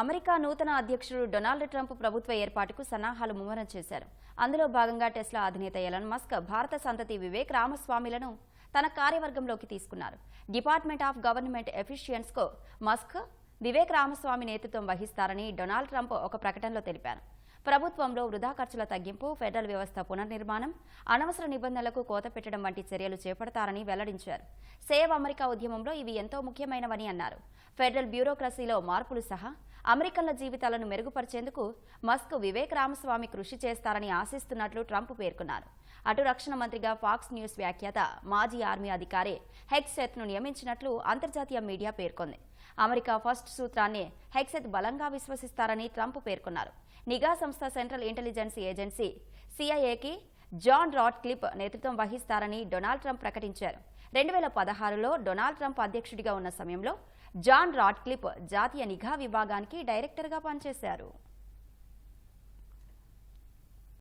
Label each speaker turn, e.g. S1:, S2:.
S1: America నూతన అధ్యక్షుడు Donald Trump ప్రభుత్వ ఏర్పాటుకు సన్నాహాలు ముమ్మరం చేశారు. అందులో భాగంగా టెస్లా అధినేత ఎలన్ మస్క్ భారత సంతతి వివేక్ రామస్వామిలను తన కార్యవర్గంలోకి తీసుకున్నారు. డిపార్ట్మెంట్ ఆఫ్ గవర్నమెంట్ ఎఫిషియన్స్కు మస్క్ వివేక్ రామస్వామి నేతృత్వం వహిస్తారని డొనాల్డ్ ట్రంప్ ఒక ప్రకటనలో తెలిపారు. ప్రభుత్వంలో వృధా ఖర్చుల తగ్గింపు ఫెడరల్ వ్యవస్థ పునర్నిర్మాణం అనవసర నిబంధనలకు కోత పెట్టడం వంటి చర్యలు చేపడతారని వెల్లడించారు. సేవ్ అమెరికా ఉద్యమంలో ఇవి ఎంతో ముఖ్యమైనవని అన్నారు. ఫెడరల్ బ్యూరోక్రసీలో మార్పులు సహా అమెరికన్ల జీవితాలను మెరుగుపరిచేందుకు మస్క్ వివేక్ రామస్వామి కృషి చేస్తారని ఆశిస్తున్నట్లు ట్రంప్ పేర్కొన్నారు. అటు రక్షణ మంత్రిగా ఫాక్స్ న్యూస్ వ్యాఖ్యాత మాజీ ఆర్మీ అధికారి హెక్సెత్ను నియమించినట్లు అంతర్జాతీయ మీడియా పేర్కొంది. అమెరికా ఫస్ట్ సూత్రాన్ని హెక్సెత్ బలంగా విశ్వసిస్తారని ట్రంప్ పేర్కొన్నారు. నిఘా సంస్థ సెంట్రల్ ఇంటెలిజెన్స్ ఏజెన్సీ సిఐఏకి జాన్ రాట్ క్లిప్ నేతృత్వం వహిస్తారని డొనాల్డ్ ట్రంప్ ప్రకటించారు. రెండు వేల పదహారులో డొనాల్డ్ ట్రంప్ అధ్యక్షుడిగా ఉన్న సమయంలో జాన్ రాడ్ క్లిప్ జాతీయ నిఘా విభాగానికి డైరెక్టర్గా పనిచేశారు.